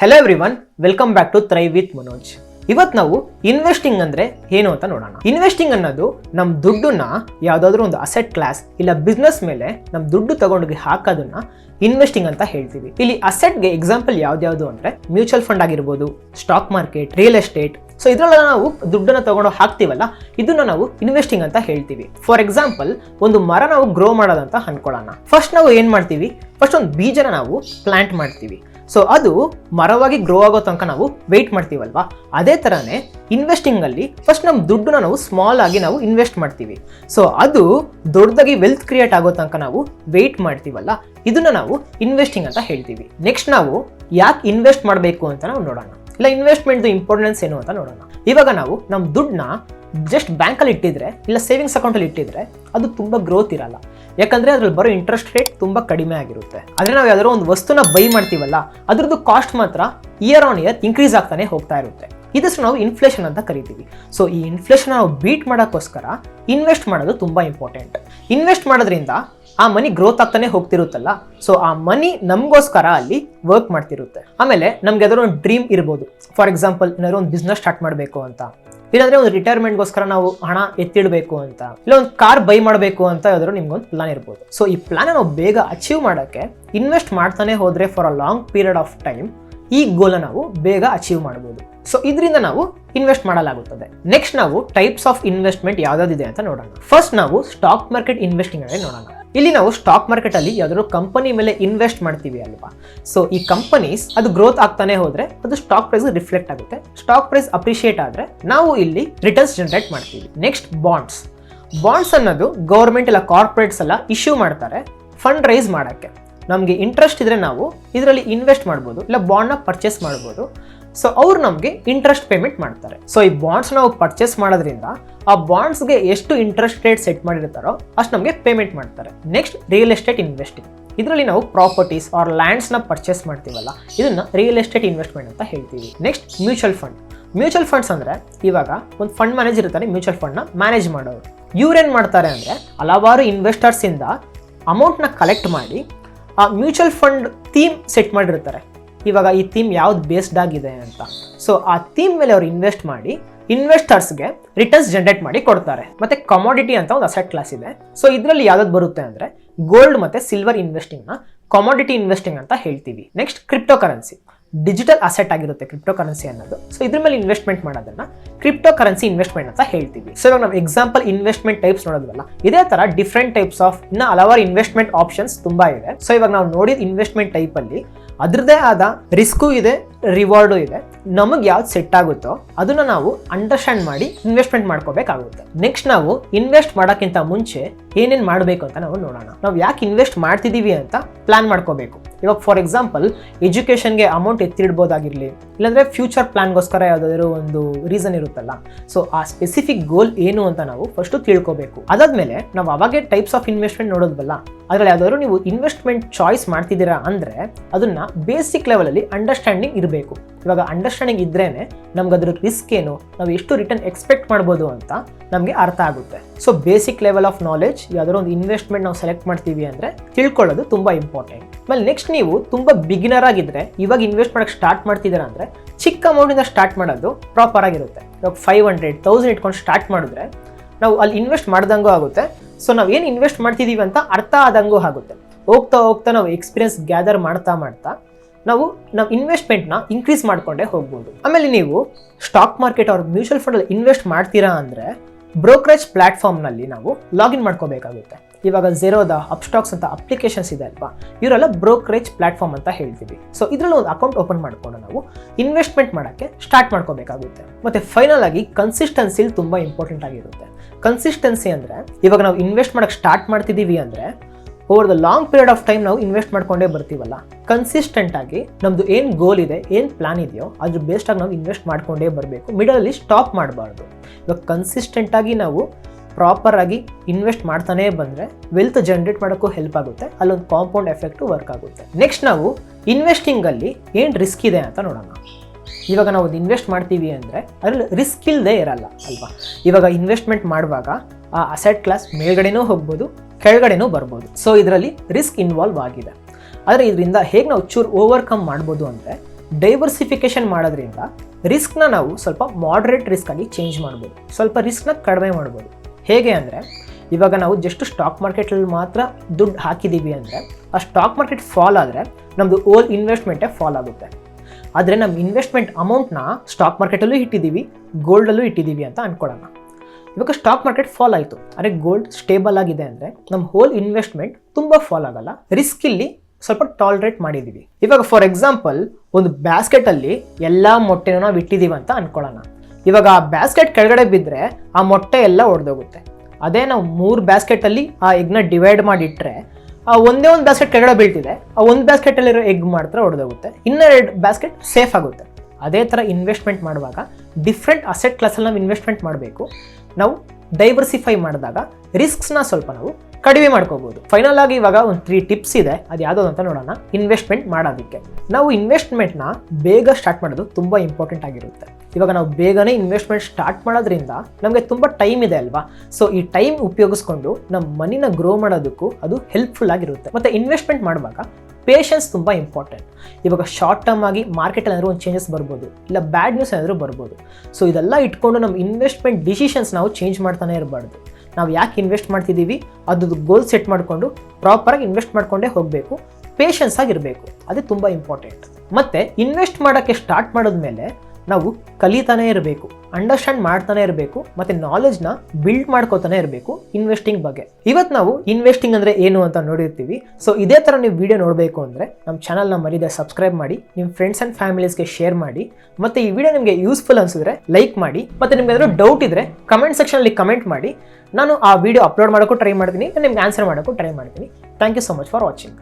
Hello every one welcome back to thrive with Manoj ಇವತ್ತು ನಾವು investing ಅಂದ್ರೆ ಏನು ಅಂತ ನೋಡೋಣ. ಇನ್ವೆಸ್ಟಿಂಗ್ ಅನ್ನೋದು ನಮ್ಮ ದುಡ್ಡನ್ನ ಯಾವುದಾದ್ರೂ ಒಂದು ಅಸೆಟ್ ಕ್ಲಾಸ್ ಇಲ್ಲ ಬಿಸ್ನೆಸ್ ಮೇಲೆ ನಮ್ಮ ದುಡ್ಡು ತಗೊಂಡೋಗಿ ಹಾಕೋದನ್ನ ಇನ್ವೆಸ್ಟಿಂಗ್ ಅಂತ ಹೇಳ್ತೀವಿ. ಇಲ್ಲಿ ಅಸೆಟ್ಗೆ ಎಕ್ಸಾಂಪಲ್ ಯಾವ್ದ್ಯಾವುದು ಅಂದ್ರೆ ಮ್ಯೂಚುವಲ್ ಫಂಡ್ ಆಗಿರ್ಬೋದು stock market real estate so ಇದರಲ್ಲ ನಾವು ದುಡ್ಡನ್ನ ತಗೊಂಡು ಹಾಕ್ತೀವಲ್ಲ, ಇದನ್ನ ನಾವು ಇನ್ವೆಸ್ಟಿಂಗ್ ಅಂತ ಹೇಳ್ತೀವಿ. ಫಾರ್ ಎಕ್ಸಾಂಪಲ್ ಒಂದು ಮರ ನಾವು ಗ್ರೋ ಮಾಡೋದಂತ ಅನ್ಕೊಳ್ಳೋಣ. ಫಸ್ಟ್ ನಾವು ಏನು ಮಾಡ್ತೀವಿ? ಫಸ್ಟ್ ಒಂದು ಬೀಜನ ನಾವು ಪ್ಲಾಂಟ್ ಮಾಡ್ತೀವಿ. ಸೊ ಅದು ಮರವಾಗಿ ಗ್ರೋ ಆಗೋ ತನಕ ನಾವು ವೆಯ್ಟ್ ಮಾಡ್ತೀವಲ್ವಾ? ಅದೇ ಥರನೇ ಇನ್ವೆಸ್ಟಿಂಗಲ್ಲಿ ಫಸ್ಟ್ ನಮ್ಮ ದುಡ್ಡನ್ನ ನಾವು ಸ್ಮಾಲ್ ಆಗಿ ನಾವು ಇನ್ವೆಸ್ಟ್ ಮಾಡ್ತೀವಿ. ಸೊ ಅದು ದೊಡ್ಡದಾಗಿ ವೆಲ್ತ್ ಕ್ರಿಯೇಟ್ ಆಗೋ ತನಕ ನಾವು ವೆಯ್ಟ್ ಮಾಡ್ತೀವಲ್ಲ? ಇದನ್ನ ನಾವು ಇನ್ವೆಸ್ಟಿಂಗ್ ಅಂತ ಹೇಳ್ತೀವಿ. ನೆಕ್ಸ್ಟ್ ನಾವು ಯಾಕೆ ಇನ್ವೆಸ್ಟ್ ಮಾಡಬೇಕು ಅಂತ ನಾವು ನೋಡೋಣ. ಇಲ್ಲ ಇನ್ವೆಸ್ಟ್ಮೆಂಟ್ದು ಇಂಪಾರ್ಟೆನ್ಸ್ ಏನು ಅಂತ ನೋಡೋಣ. ಇವಾಗ ನಾವು ನಮ್ಮ ದುಡ್ಡನ್ನ ಜಸ್ಟ್ ಬ್ಯಾಂಕಲ್ಲಿ ಇಟ್ಟಿದ್ರೆ, ಇಲ್ಲ ಸೇವಿಂಗ್ಸ್ ಅಕೌಂಟಲ್ಲಿ ಇಟ್ಟಿದ್ರೆ ಅದು ತುಂಬ ಗ್ರೋತ್ ಇರಲ್ಲ. ಯಾಕಂದ್ರೆ ಅದ್ರಲ್ಲಿ ಬರೋ ಇಂಟ್ರೆಸ್ಟ್ ರೇಟ್ ತುಂಬ ಕಡಿಮೆ ಆಗಿರುತ್ತೆ. ಆದರೆ ನಾವು ಯಾವ್ದಾದ್ರು ಒಂದು ವಸ್ತುನ ಬೈ ಮಾಡ್ತೀವಲ್ಲ, ಅದ್ರದ್ದು ಕಾಸ್ಟ್ ಮಾತ್ರ ಇಯರ್ ಆನ್ ಇಯರ್ ಇನ್ಕ್ರೀಸ್ ಆಗ್ತಾನೆ ಹೋಗ್ತಾ ಇರುತ್ತೆ. ಇದಷ್ಟು ನಾವು ಇನ್ಫ್ಲೇಷನ್ ಅಂತ ಕರಿತೀವಿ. ಸೊ ಈ ಇನ್ಫ್ಲೇಷನ್ ನಾವು ಬೀಟ್ ಮಾಡೋಕ್ಕೋಸ್ಕರ ಇನ್ವೆಸ್ಟ್ ಮಾಡೋದು ತುಂಬ ಇಂಪಾರ್ಟೆಂಟ್ ಇನ್ವೆಸ್ಟ್ ಮಾಡೋದ್ರಿಂದ ಆ ಮನಿ ಗ್ರೋತ್ ಆಗ್ತಾನೆ ಹೋಗ್ತಿರುತ್ತಲ್ಲ ಸೊ ಆ ಮನಿ ನಮಗೋಸ್ಕರ ಅಲ್ಲಿ ವರ್ಕ್ ಮಾಡ್ತಿರುತ್ತೆ. ಆಮೇಲೆ ನಮ್ಗೆ ಯಾವ್ದಾದ್ರು ಒಂದು ಡ್ರೀಮ್ ಇರ್ಬೋದು. ಫಾರ್ ಎಕ್ಸಾಂಪಲ್ ಏನಾದ್ರು ಒಂದು ಬಿಸ್ನೆಸ್ ಸ್ಟಾರ್ಟ್ ಮಾಡಬೇಕು ಅಂತ. ಇಲ್ಲಾಂದ್ರೆ ಒಂದು ರಿಟೈರ್ಮೆಂಟ್ಗೋಸ್ಕರ ನಾವು ಹಣ ಎತ್ತಿಡಬೇಕು ಅಂತ, ಇಲ್ಲ ಒಂದು ಕಾರ್ ಬೈ ಮಾಡಬೇಕು ಅಂತ ಯಾವ್ದಾದ್ರು ನಿಮ್ಗೊಂದು ಪ್ಲಾನ್ ಇರ್ಬೋದು. ಸೊ ಈ ಪ್ಲಾನ್ ನಾವು ಬೇಗ ಅಚೀವ್ ಮಾಡೋಕ್ಕೆ ಇನ್ವೆಸ್ಟ್ ಮಾಡ್ತಾನೆ ಹೋದ್ರೆ for a long period of time ಈ ಗೋಲ್ ನಾವು ಬೇಗ ಅಚೀವ್ ಮಾಡ್ಬೋದು. ಸೊ ಇದರಿಂದ ನಾವು ಇನ್ವೆಸ್ಟ್ ಮಾಡಲಾಗುತ್ತದೆ. ನೆಕ್ಸ್ಟ್ ನಾವು ಟೈಪ್ಸ್ ಆಫ್ ಇನ್ವೆಸ್ಟ್ಮೆಂಟ್ ಯಾವ್ದಾದಿದೆ ಅಂತ ನೋಡೋಣ. ಫಸ್ಟ್ ನಾವು ಸ್ಟಾಕ್ ಮಾರ್ಕೆಟ್ ಇನ್ವೆಸ್ಟಿಂಗ್ ಅಲ್ಲಿ ನೋಡೋಣ. ಇಲ್ಲಿ ನಾವು ಸ್ಟಾಕ್ ಮಾರ್ಕೆಟ್ ಅಲ್ಲಿ ಯಾವ್ದಾದ್ರು ಕಂಪನಿ ಮೇಲೆ ಇನ್ವೆಸ್ಟ್ ಮಾಡ್ತೀವಿ ಅಲ್ವಾ? ಸೊ ಈ ಕಂಪನೀಸ್ ಅದು ಗ್ರೋತ್ ಆಗ್ತಾನೆ ಹೋದ್ರೆ ಅದು ಸ್ಟಾಕ್ ಪ್ರೈಸ್ ರಿಫ್ಲೆಕ್ಟ್ ಆಗುತ್ತೆ. ಸ್ಟಾಕ್ ಪ್ರೈಸ್ ಅಪ್ರಿಷಿಯೇಟ್ ಆದ್ರೆ ನಾವು ಇಲ್ಲಿ ರಿಟರ್ನ್ಸ್ ಜನರೇಟ್ ಮಾಡ್ತೀವಿ. ನೆಕ್ಸ್ಟ್ ಬಾಂಡ್ಸ್ ಬಾಂಡ್ಸ್ ಅನ್ನೋದು ಗೌರ್ಮೆಂಟ್ ಇಲ್ಲ ಕಾರ್ಪೊರೇಟ್ಸ್ ಎಲ್ಲ ಇಶ್ಯೂ ಮಾಡ್ತಾರೆ ಫಂಡ್ ರೈಸ್ ಮಾಡೋಕ್ಕೆ. ನಮಗೆ ಇಂಟ್ರೆಸ್ಟ್ ಇದ್ರೆ ನಾವು ಇದರಲ್ಲಿ ಇನ್ವೆಸ್ಟ್ ಮಾಡ್ಬೋದು, ಇಲ್ಲ ಬಾಂಡ್ನ ಪರ್ಚೇಸ್ ಮಾಡ್ಬೋದು. ಸೊ ಅವ್ರು ನಮಗೆ ಇಂಟ್ರೆಸ್ಟ್ ಪೇಮೆಂಟ್ ಮಾಡ್ತಾರೆ. ಸೊ ಈ ಬಾಂಡ್ಸ್ ನಾವು ಪರ್ಚೇಸ್ ಮಾಡೋದ್ರಿಂದ ಆ ಬಾಂಡ್ಸ್ಗೆ ಎಷ್ಟು ಇಂಟ್ರೆಸ್ಟ್ ರೇಟ್ ಸೆಟ್ ಮಾಡಿರ್ತಾರೋ ಅಷ್ಟು ನಮಗೆ ಪೇಮೆಂಟ್ ಮಾಡ್ತಾರೆ. ನೆಕ್ಸ್ಟ್ ರಿಯಲ್ ಎಸ್ಟೇಟ್ ಇನ್ವೆಸ್ಟಿಂಗ್ ಇದರಲ್ಲಿ ನಾವು ಪ್ರಾಪರ್ಟೀಸ್ ಆರ್ ಲ್ಯಾಂಡ್ಸ್ನ ಪರ್ಚೇಸ್ ಮಾಡ್ತೀವಲ್ಲ, ಇದನ್ನ ರಿಯಲ್ ಎಸ್ಟೇಟ್ ಇನ್ವೆಸ್ಟ್ಮೆಂಟ್ ಅಂತ ಹೇಳ್ತೀವಿ. Next mutual fund mutual funds ಅಂದ್ರೆ ಇವಾಗ ಒಂದು ಫಂಡ್ ಮ್ಯಾನೇಜರ್ ಇರ್ತಾರೆ ಮ್ಯೂಚುವಲ್ ಫಂಡ್ನ ಮ್ಯಾನೇಜ್ ಮಾಡೋರು. ಇವ್ರೇನು ಮಾಡ್ತಾರೆ ಅಂದರೆ ಹಲವಾರು ಇನ್ವೆಸ್ಟರ್ಸ್ ಇಂದ ಅಮೌಂಟ್ನ ಕಲೆಕ್ಟ್ ಮಾಡಿ ಆ ಮ್ಯೂಚುವಲ್ ಫಂಡ್ ಥೀಮ್ ಸೆಟ್ ಮಾಡಿರ್ತಾರೆ. ಇವಾಗ ಈ ಥೀಮ್ ಯಾವ್ದು ಬೇಸ್ಡ್ ಆಗಿದೆ ಅಂತ. ಸೊ ಆ ಥೀಮ್ ಮೇಲೆ ಅವ್ರು ಇನ್ವೆಸ್ಟ್ ಮಾಡಿ ಇನ್ವೆಸ್ಟರ್ಸ್ಗೆ ರಿಟರ್ನ್ಸ್ ಜನರೇಟ್ ಮಾಡಿ ಕೊಡ್ತಾರೆ. ಮತ್ತೆ ಕಮಾಡಿಟಿ ಅಂತ ಒಂದು ಅಸೆಟ್ ಕ್ಲಾಸ್ ಇದೆ. ಸೊ ಇದರಲ್ಲಿ ಯಾವ್ದು ಬರುತ್ತೆ ಅಂದ್ರೆ ಗೋಲ್ಡ್ ಮತ್ತೆ ಸಿಲ್ವರ್ ಇನ್ವೆಸ್ಟಿಂಗ್ನ ಕಮಾಡಿಟಿ ಇನ್ವೆಸ್ಟಿಂಗ್ ಅಂತ ಹೇಳ್ತೀವಿ. Next crypto currency digital asset ಆಗಿರುತ್ತೆ ಕ್ರಿಪ್ಟೋ ಕರೆನ್ಸಿ ಅನ್ನೋದು. ಸೊ ಇದ್ರ ಮೇಲೆ ಇನ್ವೆಸ್ಟ್ಮೆಂಟ್ ಮಾಡೋದನ್ನ ಕ್ರಿಪ್ಟೋ ಕರೆನ್ಸಿ ಇನ್ವೆಸ್ಟ್ಮೆಂಟ್ ಅಂತ ಹೇಳ್ತೀವಿ. ಸೊ ಇವಾಗ ನಾವು ಎಕ್ಸಾಂಪಲ್ ಇನ್ವೆಸ್ಟ್ಮೆಂಟ್ ಟೈಪ್ಸ್ ನೋಡೋದಲ್ಲ ಇದೇ ತರ ಡಿಫ್ರೆಂಟ್ ಟೈಪ್ಸ್ ಆಫ್ ಇನ್ನ ಹಲವಾರು ಇನ್ವೆಸ್ಟ್ಮೆಂಟ್ ಆಪ್ಷನ್ಸ್ ತುಂಬಾ ಇದೆ. ಸೊ ಇವಾಗ ನಾವು ನೋಡಿದ ಇನ್ವೆಸ್ಟ್ಮೆಂಟ್ ಟೈಪ್ ಅಲ್ಲಿ ಅದ್ರದ್ದೇ ಆದ ರಿಸ್ಕು ಇದೆ, ರಿವಾರ್ಡು ಇದೆ, ನಮಗೆ ಯಾವ್ದು ಸೆಟ್ ಆಗುತ್ತೋ ಅದನ್ನ ನಾವು ಅಂಡರ್ಸ್ಟ್ಯಾಂಡ್ ಮಾಡಿ ಇನ್ವೆಸ್ಟ್ಮೆಂಟ್ ಮಾಡ್ಕೋಬೇಕಾಗುತ್ತೆ. ನೆಕ್ಸ್ಟ್ ನಾವು ಇನ್ವೆಸ್ಟ್ ಮಾಡೋಕ್ಕಿಂತ ಮುಂಚೆ ಏನೇನು ಮಾಡಬೇಕು ಅಂತ ನಾವು ನೋಡೋಣ. ನಾವು ಯಾಕೆ ಇನ್ವೆಸ್ಟ್ ಮಾಡ್ತಿದೀವಿ ಅಂತ ಪ್ಲಾನ್ ಮಾಡ್ಕೋಬೇಕು. ಇವಾಗ ಫಾರ್ ಎಕ್ಸಾಂಪಲ್ ಎಜುಕೇಷನ್ಗೆ ಅಮೌಂಟ್ ಎತ್ತಿಡ್ಬೋದಾಗಿರಲಿ, ಇಲ್ಲಾಂದ್ರೆ ಫ್ಯೂಚರ್ ಪ್ಲಾನ್ಗೋಸ್ಕರ ಯಾವುದಾದ್ರು ಒಂದು ರೀಸನ್ ಇರುತ್ತಲ್ಲ. ಸೊ ಆ ಸ್ಪೆಸಿಫಿಕ್ ಗೋಲ್ ಏನು ಅಂತ ನಾವು ಫಸ್ಟು ತಿಳ್ಕೋಬೇಕು. ಅದಾದ್ಮೇಲೆ ನಾವು ಅವಾಗೆ ಟೈಪ್ಸ್ ಆಫ್ ಇನ್ವೆಸ್ಟ್ಮೆಂಟ್ ನೋಡೋದ್ವಲ್ಲ ಅದರಲ್ಲಿ ಯಾವ್ದಾದ್ರು ನೀವು ಇನ್ವೆಸ್ಟ್ಮೆಂಟ್ ಚಾಯ್ಸ್ ಮಾಡ್ತಿದ್ದೀರಾ ಅಂದ್ರೆ ಅದನ್ನ ಬೇಸಿಕ್ ಲೆವೆಲಲ್ಲಿ ಅಂಡರ್ಸ್ಟ್ಯಾಂಡಿಂಗ್ ಇರಬೇಕು. ಇವಾಗ ಅಂಡರ್ಸ್ಟ್ಯಾಂಡಿಂಗ್ ಇದ್ರೇನೆ ನಮ್ಗೆ ಅದ್ರ ರಿಸ್ಕ್ ಏನು, ನಾವು ಎಷ್ಟು ರಿಟರ್ನ್ ಎಕ್ಸ್ಪೆಕ್ಟ್ ಮಾಡ್ಬೋದು ಅಂತ ನಮಗೆ ಅರ್ಥ ಆಗುತ್ತೆ. So basic level of knowledge ಯಾವ್ದಾದ್ರು ಒಂದು ಇನ್ವೆಸ್ಟ್ಮೆಂಟ್ ನಾವು ಸೆಲೆಕ್ಟ್ ಮಾಡ್ತೀವಿ ಅಂದ್ರೆ ತಿಳ್ಕೊಳ್ಳೋದು ತುಂಬಾ ಇಂಪಾರ್ಟೆಂಟ್ ಆಮೇಲೆ ನೆಕ್ಸ್ಟ್ ನೀವು ತುಂಬಾ ಬಿಗಿನರ್ ಆಗಿದ್ರೆ, ಇವಾಗ ಇನ್ವೆಸ್ಟ್ ಮಾಡೋಕ್ಕೆ ಸ್ಟಾರ್ಟ್ ಮಾಡ್ತಿದ್ದೀರಾ ಅಂದ್ರೆ ಚಿಕ್ಕ ಅಮೌಂಟಿಂದ ಸ್ಟಾರ್ಟ್ ಮಾಡೋದು ಪ್ರಾಪರ್ ಆಗಿರುತ್ತೆ. ಇವಾಗ ಫೈವ್ ಹಂಡ್ರೆಡ್ ತೌಸಂಡ್ ಇಟ್ಕೊಂಡು ಸ್ಟಾರ್ಟ್ ಮಾಡಿದ್ರೆ, ನಾವು ಅಲ್ಲಿ ಇನ್ವೆಸ್ಟ್ ಮಾಡ್ದಂಗೂ ಆಗುತ್ತೆ ಸೊ ನಾವು ಏನು ಇನ್ವೆಸ್ಟ್ ಮಾಡ್ತಿದ್ದೀವಿ ಅಂತ ಅರ್ಥ ಆದಂಗೂ ಆಗುತ್ತೆ. ಹೋಗ್ತಾ ಹೋಗ್ತಾ ನಾವು ಎಕ್ಸ್ಪೀರಿಯನ್ಸ್ ಗ್ಯಾದರ್ ಮಾಡ್ತಾ ಮಾಡ್ತಾ ನಾವು ನಾವು ಇನ್ವೆಸ್ಟ್ಮೆಂಟ್ನ ಇನ್ಕ್ರೀಸ್ ಮಾಡಿಕೊಂಡೇ ಹೋಗ್ಬೋದು. ಆಮೇಲೆ ನೀವು ಸ್ಟಾಕ್ ಮಾರ್ಕೆಟ್ ಅವ್ರ ಮ್ಯೂಚುವಲ್ ಫಂಡಲ್ಲಿ ಇನ್ವೆಸ್ಟ್ ಮಾಡ್ತೀರಾ ಅಂದರೆ ಬ್ರೋಕರೇಜ್ ಪ್ಲಾಟ್ಫಾರ್ಮ್ನಲ್ಲಿ ನಾವು ಲಾಗಿನ್ ಮಾಡ್ಕೋಬೇಕಾಗುತ್ತೆ. ಇವಾಗ ಝೆರೋದ ಅಪ್ಸ್ಟಾಕ್ಸ್ ಅಂತ ಅಪ್ಲಿಕೇಶನ್ಸ್ ಇದೆ ಅಲ್ವಾ? ಇವರೆಲ್ಲ ಬ್ರೋಕರೇಜ್ ಪ್ಲಾಟ್ಫಾರ್ಮ್ ಅಂತ ಹೇಳ್ತೀವಿ. ಸೊ ಇದರಲ್ಲಿ ಒಂದು ಅಕೌಂಟ್ ಓಪನ್ ಮಾಡಿಕೊಂಡು ನಾವು ಇನ್ವೆಸ್ಟ್ಮೆಂಟ್ ಮಾಡೋಕ್ಕೆ ಸ್ಟಾರ್ಟ್ ಮಾಡ್ಕೋಬೇಕಾಗುತ್ತೆ. ಮತ್ತೆ ಫೈನಲ್ ಆಗಿ ಕನ್ಸಿಸ್ಟೆನ್ಸಿಲಿ ತುಂಬ ಇಂಪಾರ್ಟೆಂಟ್ ಆಗಿರುತ್ತೆ. ಕನ್ಸಿಸ್ಟೆನ್ಸಿ ಅಂದರೆ, ಇವಾಗ ನಾವು ಇನ್ವೆಸ್ಟ್ ಮಾಡೋಕ್ಕೆ ಸ್ಟಾರ್ಟ್ ಮಾಡ್ತಿದ್ದೀವಿ ಅಂದರೆ over the long period of time ನಾವು ಇನ್ವೆಸ್ಟ್ ಮಾಡ್ಕೊಂಡೇ ಬರ್ತೀವಲ್ಲ. ಕನ್ಸಿಸ್ಟೆಂಟ್ ಆಗಿ ನಮ್ದು ಏನು ಗೋಲ್ ಇದೆ, ಏನು ಪ್ಲಾನ್ ಇದೆಯೋ ಅದ್ರ ಬೇಸ್ಡಾಗಿ ನಾವು ಇನ್ವೆಸ್ಟ್ ಮಾಡ್ಕೊಂಡೇ ಬರಬೇಕು. ಮಿಡಲಲ್ಲಿ ಸ್ಟಾಪ್ ಮಾಡಬಾರ್ದು. ಇವಾಗ ಕನ್ಸಿಸ್ಟೆಂಟ್ ಆಗಿ ನಾವು ಪ್ರಾಪರ್ ಆಗಿ ಇನ್ವೆಸ್ಟ್ ಮಾಡ್ತಾನೇ ಬಂದರೆ ವೆಲ್ತ್ ಜನರೇಟ್ ಮಾಡೋಕ್ಕೂ ಹೆಲ್ಪ್ ಆಗುತ್ತೆ. ಅಲ್ಲೊಂದು ಕಾಂಪೌಂಡ್ ಎಫೆಕ್ಟು ವರ್ಕ್ ಆಗುತ್ತೆ. ನೆಕ್ಸ್ಟ್ ನಾವು ಇನ್ವೆಸ್ಟಿಂಗಲ್ಲಿ ಏನು ರಿಸ್ಕ್ ಇದೆ ಅಂತ ನೋಡೋಣ. ಇವಾಗ ನಾವು ಒಂದು ಇನ್ವೆಸ್ಟ್ ಮಾಡ್ತೀವಿ ಅಂದರೆ ಅದ್ರಲ್ಲಿ ರಿಸ್ಕ್ ಇಲ್ಲದೆ ಇರಲ್ಲ ಅಲ್ವಾ? ಇವಾಗ ಇನ್ವೆಸ್ಟ್ಮೆಂಟ್ ಮಾಡುವಾಗ ಆ ಅಸೆಟ್ ಕ್ಲಾಸ್ ಮೇಲ್ಗಡೆನೂ ಹೋಗ್ಬೋದು, ಕೆಳಗಡೆನೂ ಬರ್ಬೋದು. ಸೊ ಇದರಲ್ಲಿ ರಿಸ್ಕ್ ಇನ್ವಾಲ್ವ್ ಆಗಿದೆ. ಆದರೆ ಇದರಿಂದ ಹೇಗೆ ನಾವು ಚೂರು ಓವರ್ಕಮ್ ಮಾಡ್ಬೋದು ಅಂದರೆ ಡೈವರ್ಸಿಫಿಕೇಶನ್ ಮಾಡೋದ್ರಿಂದ ರಿಸ್ಕ್ನ ನಾವು ಸ್ವಲ್ಪ ಮಾಡ್ರೇಟ್ ರಿಸ್ಕಾಗಿ ಚೇಂಜ್ ಮಾಡ್ಬೋದು. ಸ್ವಲ್ಪ ರಿಸ್ಕ್ನ ಕಡಿಮೆ ಮಾಡ್ಬೋದು. ಹೇಗೆ ಅಂದರೆ, ಇವಾಗ ನಾವು ಜಸ್ಟ್ ಸ್ಟಾಕ್ ಮಾರ್ಕೆಟಲ್ಲಿ ಮಾತ್ರ ದುಡ್ಡು ಹಾಕಿದ್ದೀವಿ ಅಂದರೆ, ಆ ಸ್ಟಾಕ್ ಮಾರ್ಕೆಟ್ ಫಾಲ್ ಆದರೆ ನಮ್ಮದು ಓಲ್ ಇನ್ವೆಸ್ಟ್ಮೆಂಟೇ ಫಾಲ್ ಆಗುತ್ತೆ. ಆದರೆ ನಮ್ಮ ಇನ್ವೆಸ್ಟ್ಮೆಂಟ್ ಅಮೌಂಟ್ನ ಸ್ಟಾಕ್ ಮಾರ್ಕೆಟಲ್ಲೂ ಇಟ್ಟಿದ್ದೀವಿ ಗೋಲ್ಡಲ್ಲೂ ಇಟ್ಟಿದ್ದೀವಿ ಅಂತ ಅಂದ್ಕೊಳ್ಳೋಣ ಇವಾಗ ಸ್ಟಾಕ್ ಮಾರ್ಕೆಟ್ ಫಾಲ್ ಆಯಿತು. ಆದರೆ ಗೋಲ್ಡ್ ಸ್ಟೇಬಲ್ ಆಗಿದೆ ಅಂದರೆ ನಮ್ಮ ಹೋಲ್ ಇನ್ವೆಸ್ಟ್ಮೆಂಟ್ ತುಂಬ ಫಾಲ್ ಆಗಲ್ಲ. ರಿಸ್ಕ್ ಇಲ್ಲಿ ಸ್ವಲ್ಪ ಟಾಲ್ರೇಟ್ ಮಾಡಿದ್ದೀವಿ ಇವಾಗ ಫಾರ್ ಎಕ್ಸಾಂಪಲ್ ಒಂದು ಬ್ಯಾಸ್ಕೆಟಲ್ಲಿ ಎಲ್ಲ ಮೊಟ್ಟೆನೂ ನಾವು ಇಟ್ಟಿದ್ದೀವಿ ಅಂತ ಅನ್ಕೊಳ್ಳೋಣ ಇವಾಗ ಆ ಬ್ಯಾಸ್ಕೆಟ್ ಕೆಳಗಡೆ ಬಿದ್ದರೆ ಆ ಮೊಟ್ಟೆ ಎಲ್ಲ ಒಡೆದೋಗುತ್ತೆ. ಅದೇ ನಾವು ಮೂರು ಬ್ಯಾಸ್ಕೆಟಲ್ಲಿ ಆ ಎಗ್ನ ಡಿವೈಡ್ ಮಾಡಿಟ್ಟರೆ ಆ ಒಂದೇ ಒಂದು ಬ್ಯಾಸ್ಕೆಟ್ ಕೆಳಗಡೆ ಬೀಳ್ತಿದೆ, ಆ ಒಂದು ಬ್ಯಾಸ್ಕೆಟಲ್ಲಿರೋ ಎಗ್ ಮಾತ್ರ ಹೊಡೆದೋಗುತ್ತೆ ಇನ್ನೆರಡು ಬ್ಯಾಸ್ಕೆಟ್ ಸೇಫ್ ಆಗುತ್ತೆ. ಅದೇ ಥರ ಇನ್ವೆಸ್ಟ್ಮೆಂಟ್ ಮಾಡುವಾಗ ಡಿಫ್ರೆಂಟ್ ಅಸೆಟ್ ಕ್ಲಾಸಲ್ಲಿ ನಾವು ಇನ್ವೆಸ್ಟ್ಮೆಂಟ್ ಮಾಡಬೇಕು. ನಾವು ಡೈವರ್ಸಿಫೈ ಮಾಡಿದಾಗ ರಿಸ್ಕ್ಸ್ನ ಸ್ವಲ್ಪ ನಾವು ಕಡಿಮೆ ಮಾಡ್ಕೋಬಹುದು ಫೈನಲ್ ಆಗಿ ಇವಾಗ ಒಂದು ತ್ರೀ ಟಿಪ್ಸ್ ಇದೆ. ಅದು ಯಾವ್ದು ಅಂತ ನೋಡೋಣ. ಇನ್ವೆಸ್ಟ್ಮೆಂಟ್ ಮಾಡೋದಕ್ಕೆ. ನಾವು ಇನ್ವೆಸ್ಟ್ಮೆಂಟ್ನ ಬೇಗ ಸ್ಟಾರ್ಟ್ ಮಾಡೋದು ತುಂಬ ಇಂಪಾರ್ಟೆಂಟ್ ಆಗಿರುತ್ತೆ. ಇವಾಗ ನಾವು ಬೇಗನೆ ಇನ್ವೆಸ್ಟ್ಮೆಂಟ್ ಸ್ಟಾರ್ಟ್ ಮಾಡೋದ್ರಿಂದ ನಮಗೆ ತುಂಬ ಟೈಮ್ ಇದೆ ಅಲ್ವಾ? ಸೊ ಈ ಟೈಮ್ ಉಪಯೋಗಿಸ್ಕೊಂಡು ನಮ್ಮ ಮನಿನ ಗ್ರೋ ಮಾಡೋದಕ್ಕೂ ಅದು ಹೆಲ್ಪ್ಫುಲ್ ಆಗಿರುತ್ತೆ. ಮತ್ತು ಇನ್ವೆಸ್ಟ್ಮೆಂಟ್ ಮಾಡುವಾಗ ಪೇಷನ್ಸ್ ತುಂಬ ಇಂಪಾರ್ಟೆಂಟ್ ಇವಾಗ ಶಾರ್ಟ್ ಟರ್ಮ್ ಆಗಿ ಮಾರ್ಕೆಟಲ್ಲಿ ಏನಾದರೂ ಒಂದು ಚೇಂಜಸ್ ಬರ್ಬೋದು. ಇಲ್ಲ ಬ್ಯಾಡ್ ನ್ಯೂಸ್ ಏನಾದರೂ ಬರ್ಬೋದು. ಸೊ ಇದೆಲ್ಲ ಇಟ್ಕೊಂಡು ನಮ್ಮ ಇನ್ವೆಸ್ಟ್ಮೆಂಟ್ ಡಿಸಿಷನ್ಸ್ ನಾವು ಚೇಂಜ್ ಮಾಡ್ತಾನೆ ಇರಬಾರ್ದು. ನಾವು ಯಾಕೆ ಇನ್ವೆಸ್ಟ್ ಮಾಡ್ತಿದ್ದೀವಿ? ಅದು ಗೋಲ್ ಸೆಟ್ ಮಾಡಿಕೊಂಡು ಪ್ರಾಪರಾಗಿ ಇನ್ವೆಸ್ಟ್ ಮಾಡಿಕೊಂಡೇ ಹೋಗಬೇಕು. ಪೇಷನ್ಸ್ ಆಗಿರಬೇಕು. ಅದು ತುಂಬ ಇಂಪಾರ್ಟೆಂಟ್ ಮತ್ತು ಇನ್ವೆಸ್ಟ್ ಮಾಡೋಕ್ಕೆ ಸ್ಟಾರ್ಟ್ ಮಾಡಿದ್ಮೇಲೆ ನಾವು ಕಲಿತಾನೆ ಇರಬೇಕು ಅಂಡರ್ಸ್ಟ್ಯಾಂಡ್ ಮಾಡ್ತಾನೆ ಇರಬೇಕು, ಮತ್ತು ನಾಲೆಜ್ನ ಬಿಲ್ಡ್ ಮಾಡ್ಕೋತಾನೆ ಇರಬೇಕು ಇನ್ವೆಸ್ಟಿಂಗ್ ಬಗ್ಗೆ. ಇವತ್ತು ನಾವು ಇನ್ವೆಸ್ಟಿಂಗ್ ಅಂದರೆ ಏನು ಅಂತ ನೋಡಿರ್ತೀವಿ. ಸೊ ಇದೇ ಥರ ನೀವು ವಿಡಿಯೋ ನೋಡಬೇಕು ಅಂದರೆ ನಮ್ಮ ಚಾನಲ್ನ ಮರಿದೆ ಸಬ್ಸ್ಕ್ರೈಬ್ ಮಾಡಿ, ನಿಮ್ಮ ಫ್ರೆಂಡ್ಸ್ ಆ್ಯಂಡ್ ಫ್ಯಾಮಿಲೀಸ್ಗೆ ಶೇರ್ ಮಾಡಿ, ಮತ್ತು ಈ ವಿಡಿಯೋ ನಿಮಗೆ ಯೂಸ್ಫುಲ್ ಅನಿಸಿದ್ರೆ ಲೈಕ್ ಮಾಡಿ, ಮತ್ತು ನಿಮ್ಗೆ ಏನಾದರೂ ಡೌಟ್ ಇದ್ದರೆ ಕಮೆಂಟ್ ಸೆಕ್ಷನಲ್ಲಿ ಕಮೆಂಟ್ ಮಾಡಿ. ನಾನು ಆ ವಿಡಿಯೋ ಅಪ್ಲೋಡ್ ಮಾಡೋಕ್ಕೂ ಟ್ರೈ ಮಾಡ್ತೀನಿ, ನಿಮ್ಗೆ ಆನ್ಸರ್ ಮಾಡೋಕ್ಕೂ ಟ್ರೈ ಮಾಡ್ತೀನಿ. Thank you so much for watching